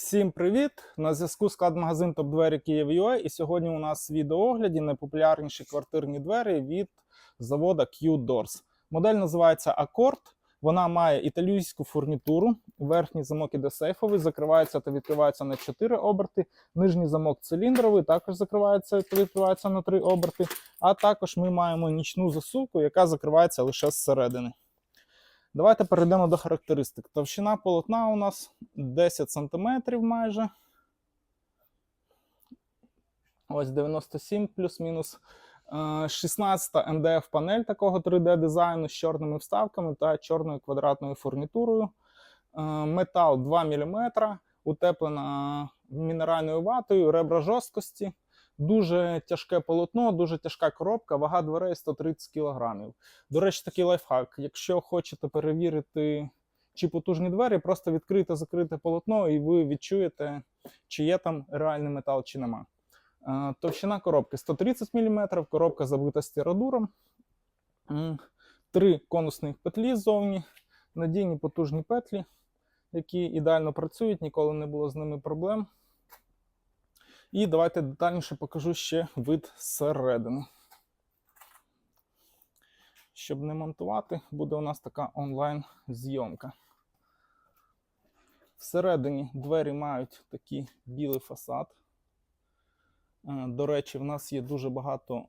Всім привіт! На зв'язку склад-магазин Топ Двері Київ.UA і сьогодні у нас в відеоогляді найпопулярніші квартирні двері від завода Q-Doors. Модель називається Accord. Вона має італійську фурнітуру. Верхній замок іде сейфовий, закривається та відкривається на 4 оберти. Нижній замок циліндровий, також закривається та відкривається на 3 оберти. А також ми маємо нічну засувку, яка закривається лише зсередини. Давайте перейдемо до характеристик. Товщина полотна у нас 10 см майже. Ось 97 плюс-мінус. Е, 16 МДФ панель такого 3D дизайну з чорними вставками та чорною квадратною фурнітурою. Е, Метал 2 мм, утеплена мінеральною ватою, ребра жорсткості. Дуже тяжке полотно, дуже тяжка коробка, вага дверей 130 кг. До речі, такий лайфхак. Якщо хочете перевірити, чи потужні двері, просто відкрите, закрите полотно, і ви відчуєте, чи є там реальний метал, чи нема. Е, Товщина коробки 130 мм, коробка забита стірадуром. Три конусних петлі ззовні, надійні потужні петлі, які ідеально працюють, ніколи не було з ними проблем. І давайте детальніше покажу ще вид зсередини. Щоб не монтувати, буде у нас така онлайн-зйомка. Всередині двері мають такий білий фасад. Е, До речі, в нас є дуже багато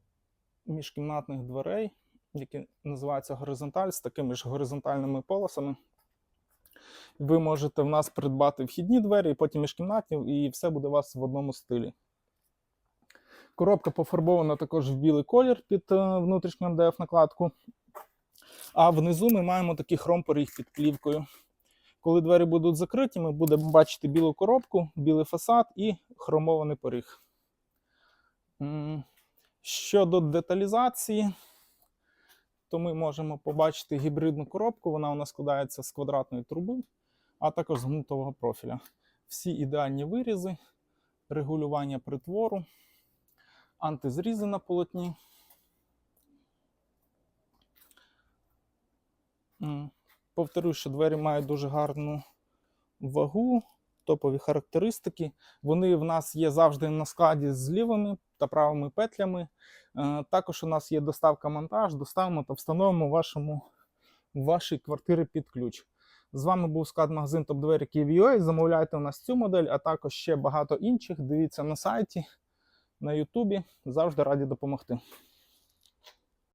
міжкімнатних дверей, які називаються горизонталь, з такими ж горизонтальними полосами. Ви можете в нас придбати вхідні двері, і потім міжкімнатні, і все буде у вас в одному стилі. Коробка пофарбована також в білий колір під е, внутрішню МДФ накладку. А внизу ми маємо такий хромпоріг під плівкою. Коли двері будуть закриті, ми будемо бачити білу коробку, білий фасад і хромований поріг. Щодо деталізації, то ми можемо побачити гібридну коробку. Вона у нас складається з квадратної труби, а також з гнутового профіля. Всі ідеальні вирізи, регулювання притвору, антизрізи на полотні. Повторюю, що двері мають дуже гарну вагу, топові характеристики. Вони в нас є завжди на складі з лівими та правими петлями. Е, Також у нас є доставка монтаж, доставимо та встановимо вашому, в вашій квартирі під ключ. З вами був склад магазин Топ Двері. Замовляйте у нас цю модель, а також ще багато інших. Дивіться на сайті, на Ютубі. Завжди раді допомогти.